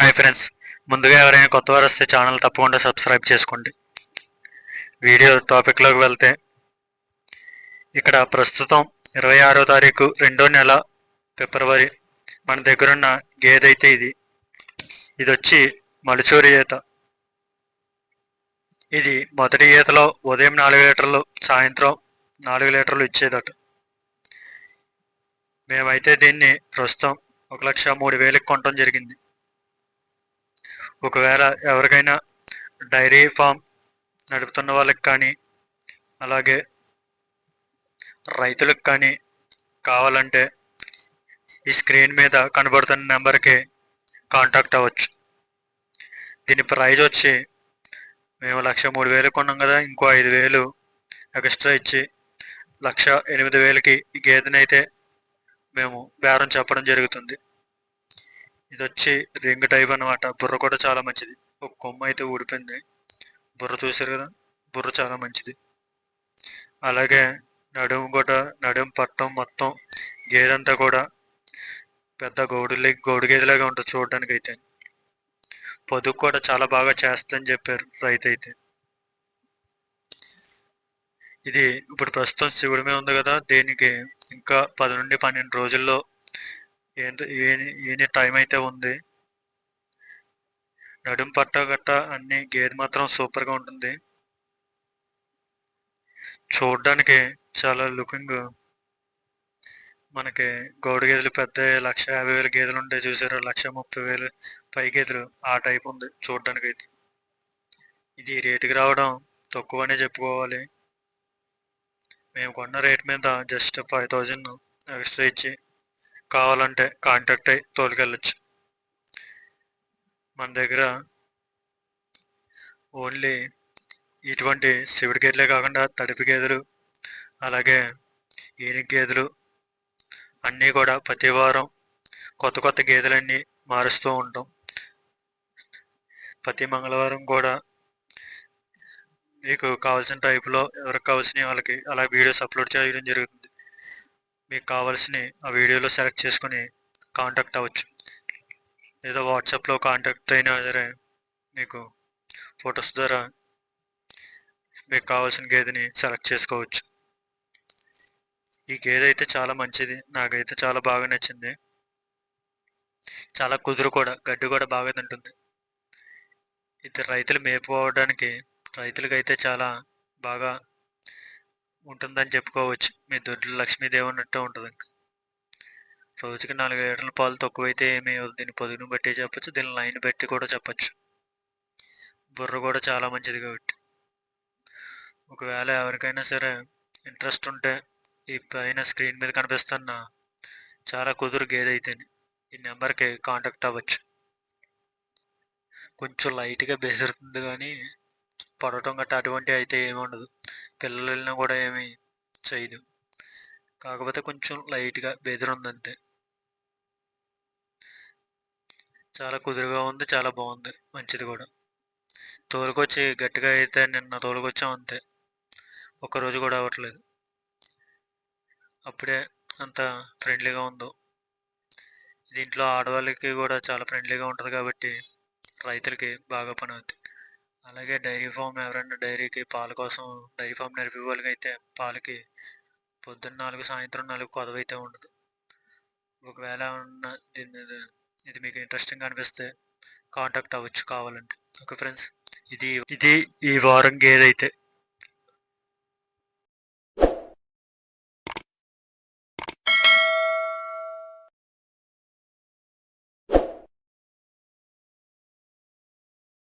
Hi friends. ముందుగా ఎవరైనా కొత్త వారు వస్తే ఛానల్ తప్పకుండా సబ్స్క్రైబ్ చేసుకోండి. వీడియో టాపిక్లోకి వెళ్తే ఇక్కడ ప్రస్తుతం ఇరవై ఆరో తారీఖు రెండో నెల ఫిబ్రవరి. మన దగ్గరున్న గేదైతే ఇది. ఇది వచ్చి మలుచూరి ఈత. ఇది మొదటి ఈతలో ఉదయం నాలుగు లీటర్లు సాయంత్రం నాలుగు లీటర్లు ఇచ్చేదట. మేమైతే దీన్ని ప్రస్తుతం ఒక లక్ష మూడు వేలకు కొనటం జరిగింది. ఒకవేళ ఎవరికైనా డైరీ ఫామ్ నడుపుతున్న వాళ్ళకి కానీ అలాగే రైతులకు కానీ కావాలంటే ఈ స్క్రీన్ మీద కనబడుతున్న నెంబర్కి కాంటాక్ట్ అవ్వచ్చు. దీని ప్రైజ్ వచ్చి మేము లక్ష మూడు వేలు కొన్నాం కదా ఇంకో ఐదు వేలు ఎక్స్ట్రా ఇచ్చి లక్ష ఎనిమిది వేలకి గేదెనైతే మేము బేరం చెప్పడం జరుగుతుంది. ఇది వచ్చి రింగ్ టైప్ అన్నమాట. బుర్ర కూడా చాలా మంచిది. ఒక కొమ్మ అయితే ఊడిపోయింది. బుర్ర చూసారు కదా? బుర్ర చాలా మంచిది. అలాగే నడుము కూడా నడుము పట్టం మొత్తం గేదంతా కూడా పెద్ద గౌడులే గౌడు గేదెలాగా ఉంటుంది చూడడానికి అయితే పొదుగు కూడా చాలా బాగా చేస్తుందని చెప్పారు రైతు అయితే ఇది ఇప్పుడు ప్రస్తుతం శివుడిమే ఉంది కదా. దీనికి ఇంకా పది నుండి పన్నెండు రోజుల్లో ఏంటి ఏని టైం అయితే ఉంది. నడుం పట్ట గట్ట అన్ని గేదె మాత్రం సూపర్గా ఉంటుంది. చూడడానికి చాలా లుకింగ్. మనకి గౌడు గేదెలు పెద్ద లక్ష యాభై వేల గేదెలు ఉంటాయి చూసారు లక్ష ముప్పై వేలు పై గేదెలు ఆ టైప్ ఉంది చూడడానికి అయితే. ఇది రేటుకి రావడం తక్కువనే చెప్పుకోవాలి. మేము కొన్న రేట్ మీద జస్ట్ ఫైవ్ థౌజండ్ ఎక్స్ట్రా ఇచ్చి కావాలంటే కాంటాక్ట్ అయ్యి తోలుకెళ్ళచ్చు. మన దగ్గర ఓన్లీ ఇటువంటి శివుడి గేదెలే కాకుండా తడిపి గేదెలు అలాగే ఏనుగు గేదెలు అన్నీ కూడా ప్రతి వారం కొత్త కొత్త గేదెలన్నీ మారుస్తూ ఉంటాం. ప్రతి మంగళవారం కూడా మీకు కావాల్సిన టైపులో ఎవరికి కావాల్సిన వాళ్ళకి అలా వీడియోస్ అప్లోడ్ చేయడం జరుగుతుంది. మీకు కావాల్సిన ఆ వీడియోలో సెలెక్ట్ చేసుకొని కాంటాక్ట్ అవ్వచ్చు. లేదా వాట్సాప్లో కాంటాక్ట్ అయినా సరే మీకు ఫొటోస్ ద్వారా మీకు కావాల్సిన గేదెని సెలెక్ట్ చేసుకోవచ్చు. ఈ గేదె అయితే చాలా మంచిది. నాకైతే చాలా బాగా నచ్చింది. చాలా కుదురు కూడా గడ్డి కూడా బాగా తింటుంది. ఇది రైతులు మేపుకోవడానికి రైతులకి అయితే చాలా బాగా ఉంటుందని చెప్పుకోవచ్చు. మీ దొడ్లు లక్ష్మీదేవి ఉన్నట్టు ఉంటుంది ఇంకా. రోజుకి నాలుగు లీటర్ల పాలు తక్కువైతే ఏమీ అవ్వదు. దీని పొదుగును బట్టి చెప్పొచ్చు. దీని లైన్ బట్టి కూడా చెప్పచ్చు. బుర్ర కూడా చాలా మంచిది కాబట్టి. ఒకవేళ ఎవరికైనా సరే ఇంట్రెస్ట్ ఉంటే ఈ పైన స్క్రీన్ మీద కనిపిస్తున్న చాలా కుదురు గేదె ఈ నెంబర్కి కాంటాక్ట్ అవ్వచ్చు. కొంచెం లైట్గా బెదురుతుంది కానీ పడటం గట్రా అటువంటి అయితే ఏమి ఉండదు. పిల్లలు వెళ్ళినా కూడా ఏమి చేయదు. కాకపోతే కొంచెం లైట్గా బెదిరుంది అంతే చాలా కుదురుగా ఉంది చాలా బాగుంది మంచిది కూడా. తోలుకొచ్చి గట్టిగా అయితే నిన్న తోలుకొచ్చాం అంతే. ఒక్కరోజు కూడా అవ్వట్లేదు. అప్పుడే అంత ఫ్రెండ్లీగా ఉందో. దీంట్లో ఆడవాళ్ళకి కూడా చాలా ఫ్రెండ్లీగా ఉంటుంది కాబట్టి రైతులకి బాగా పని అవుతుంది అలాగే డైరీ ఫామ్ ఎవరైనా డైరీకి పాల కోసం డైరీ ఫామ్ నడిపే వాళ్ళకి అయితే పాలకి పొద్దున్న నాలుగు సాయంత్రం నాలుగు కొదవైతే ఉండదు. ఒకవేళ ఉన్న దీని మీద ఇది మీకు ఇంట్రెస్టింగ్ అనిపిస్తే కాంటాక్ట్ అవ్వచ్చు కావాలంటే. ఓకే ఫ్రెండ్స్ ఇది ఇది ఈ వారం గేదె అయితే